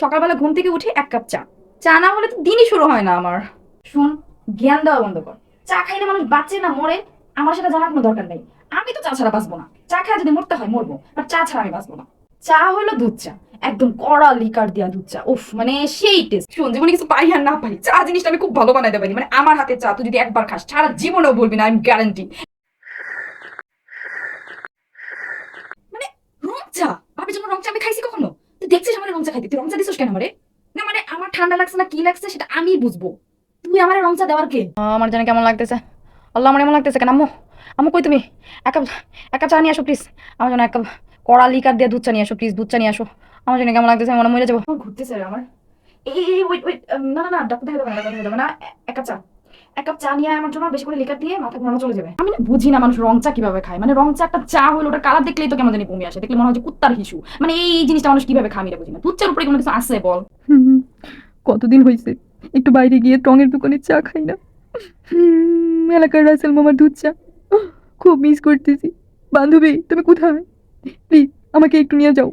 সকালবেলা ঘুম থেকে উঠে এক কাপ চা। চা না হলে তো দিনই শুরু হয় না আমার। শুন, জ্ঞান দেওয়া বন্ধ কর। চা খাইলে মানুষ বাঁচে না মরে, আমার সেটা জানার কোনো দরকার নেই। আমি তো চা ছাড়া বাঁচবো না। চা খায় যদি মরতে হয়, মরবো। আর চা ছাড়া আমি বাঁচবো না। চা হলো দুধ চা। একদম কড়া লিকার দেওয়া দুধ চা। উফ মানে সেই টেস্ট শুন, জীবনে কিছু পাই আর না পাই, চা জিনিসটা আমি খুব ভালো বানাইতে পারি। মানে আমার হাতে চা, তুই যদি একবার খাস, সারা জীবনেও বলবি না আমি গ্যারান্টি মানে রং চা ভাবির জন্য রং চা আমি খাইছি কখনো তুই দেখছিস আমার রং চা খাইতে? তুই রং চা দিছিস কেন আমারে? না মানে আমার ঠান্ডা লাগছে না কি লাগছে সেটা আমি বুঝব। তুই আমার রং চা দেওয়ার কে? আমার জানি কেমন লাগতেছে। আল্লাহ আমার এমন লাগতেছে কেন? আম্মু আম্মু কই তুমি? এক কাপ এক কাপ চা নিয়ে আসো প্লিজ আমার জন্য এক কাপ কড়া লিকার দিয়ে দুধ চা নিয়ে আসো প্লিজ দুধ চা নিয়ে আসো। আমার জন্য কেমন লাগতেছে? মনে মরে যাব। ঘুরতেছে আমার। এই ওয়েট ওয়েট না না না ডাক্তার দেখাতে হবে না এক কাপ চা। এক কাপ চা নিয়ে আমার জন্য বেশি করে লিকার দিয়ে মাথা চলে যাবে। আমি না বুঝি না মানুষ রং চা কীভাবে খায়। মানে রং চা একটা চা হলো ওটা কালার দেখলেই তো কেমন জানি আসে। দেখলে মনে হয় কুত্তার হিসু। মানে এই জিনিসটা মানুষ কীভাবে খায় আমি বুঝি না। দুধ চার উপরে কোনো কিছু আছে বল। কতদিন হয়েছে একটু বাইরে গিয়ে টঙের দোকানে চা খাই না। এলাকার রাসেল মামার দুধ চা। খুব মিস করতেছি। বান্ধবী, তুমি কোথায়? প্লিজ, আমাকে একটু নিয়ে যাও।